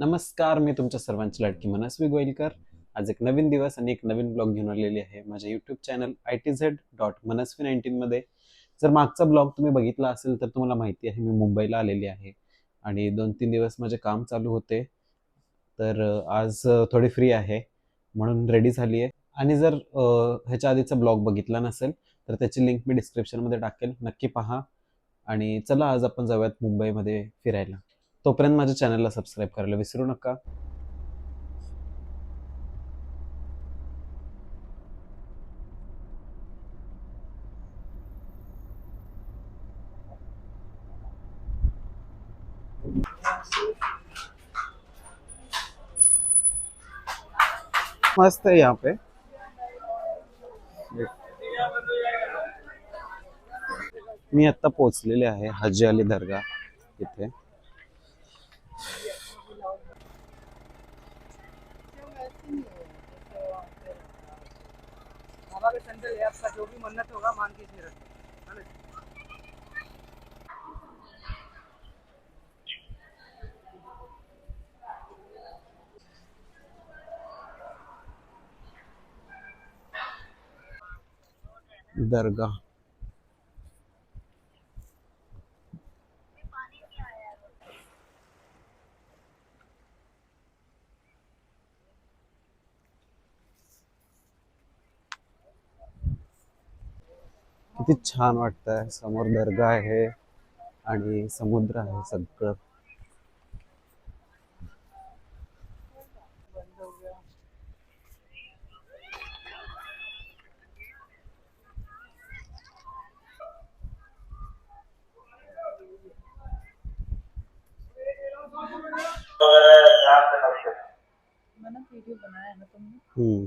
नमस्कार मी तुमच्या सर्वांची लाडकी मनस्वी गोयलकर आज एक नवीन दिवस आणि एक नवीन ब्लॉग घेऊन आलेली आहे माझ्या YouTube channel I T Z dot Manasvi नाईन्टीनमध्ये जर मागचा ब्लॉग तुम्ही बघितला असेल तर तुम्हाला माहिती आहे मी मुंबईला आलेली आहे आणि दोन तीन दिवस माझे काम चालू होते. तर आज थोडी फ्री आहे म्हणून रेडी झाली आहे आणि जर ह्याच्या आधीचा ब्लॉग बघितला नसेल तर त्याची लिंक मी डिस्क्रिप्शनमध्ये टाकेल. नक्की पहा आणि चला आज आपण जाऊयात मुंबईमध्ये फिरायला. तोपर्यंत माझ्या चॅनलला सबस्क्राईब करायला विसरू नका. मस्त आहे यहाँ पे. मी आता पोहोचलेले आहे हजी अली दर्गा इथे. बाबा के संडल है आपका जो भी मन्नत होगा मान के फिर दर्गा किती छान वाटतंय. समोर दर्गा आहे आणि समुद्र आहे सगळं. बंद हो गया मैंने वीडियो बनाया है ना तुमने हम्म.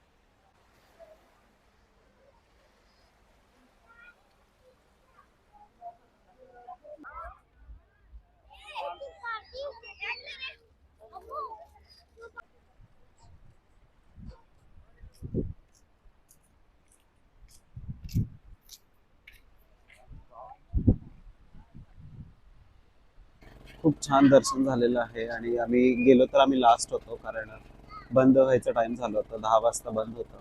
खूप छान दर्शन झालेलं आहे आणि आम्ही गेलो तर आम्ही लास्ट होतो कारण बंद व्हायचा टाइम झालं होतं. दहा वाजता बंद होतं.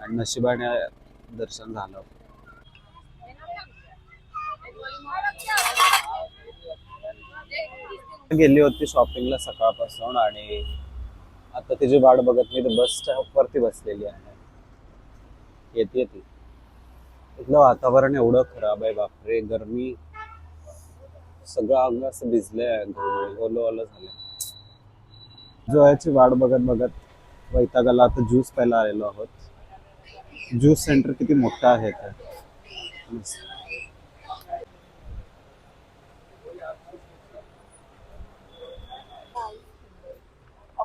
आणि नशिबाने दर्शन झालं. गेली होती शॉपिंगला सकाळपासून आणि आता तिची वाट बघत मी बस स्टॉप वरती बसलेली आहे. येते ती इथलं वातावरण एवढं खराब आहे बापरे गरमी सगळं अंग असं भिजलंय ओलं ओलं झालंय. जोयाची वाट बघत बघत वैतागाला आता ज्यूस प्यायला आलेलो आहोत. ज्यूस सेंटर किती मोठं आहे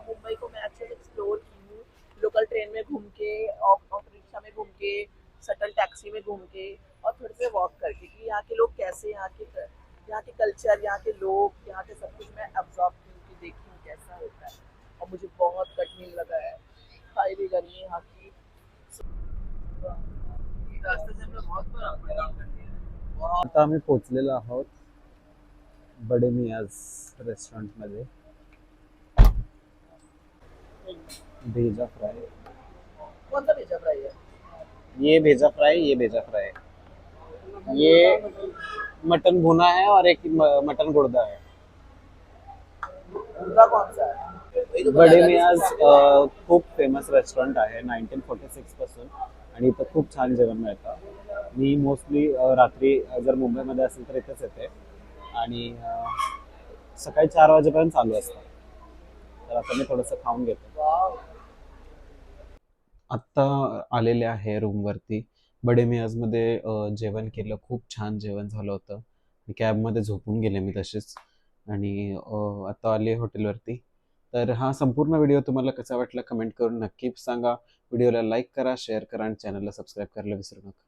मुंबई को मैं लोकल ट्रेन में घूम के ऑटो रिक्शा में घूम के टैक्सी में घूम के और थोड़े से वॉक करके कि यहाँ के लोग कैसे यहाँ के यहाँ के कल्चर यहाँ के लोग यहाँ के सब कुछ मैं अब्जॉर्व की कि देखी हूँ कैसा होता है। और मुझे बहुत कठिन लगा है। खाई भी गर्मी यहाँ की। है। आता आम्ही पोचलेलो आहोत बडे मियाज रेस्टॉरंट मध्ये भेजा फ्राय कौन सा भेजा फ्राई है? ये भेजा फ्राय ये भेजा फ्राय ये मटन भुना है और एक मटन गुर्दा है। कौन सा है? तो बडे मियाज खूप फेमस रेस्टॉरंट आहे नाईन्टीन फोर्टी सिक्सपासून आणि इथं खूप छान जेवण मिळतं. मी मोस्टली रात्री जर मुंबईमध्ये असेल तर इथेच येते. आणि सकाळी चार वाजेपर्यंत चालू असतं. तर आता मी थोडंसं खाऊन घेतो. आत्ता आलेले आहे रूमवरती बडे मी आजमध्ये जेवण केलं. खूप छान जेवण झालं होतं. कॅबमध्ये झोपून गेले मी तसेच. आणि आता आले हॉटेलवरती. तर हा संपूर्ण व्हिडिओ तुम्हाला कसा वाटला कमेंट करून नक्की सांगा. व्हिडिओला लाईक करा शेअर करा आणि चॅनलला सबस्क्राईब करायला विसरू नका.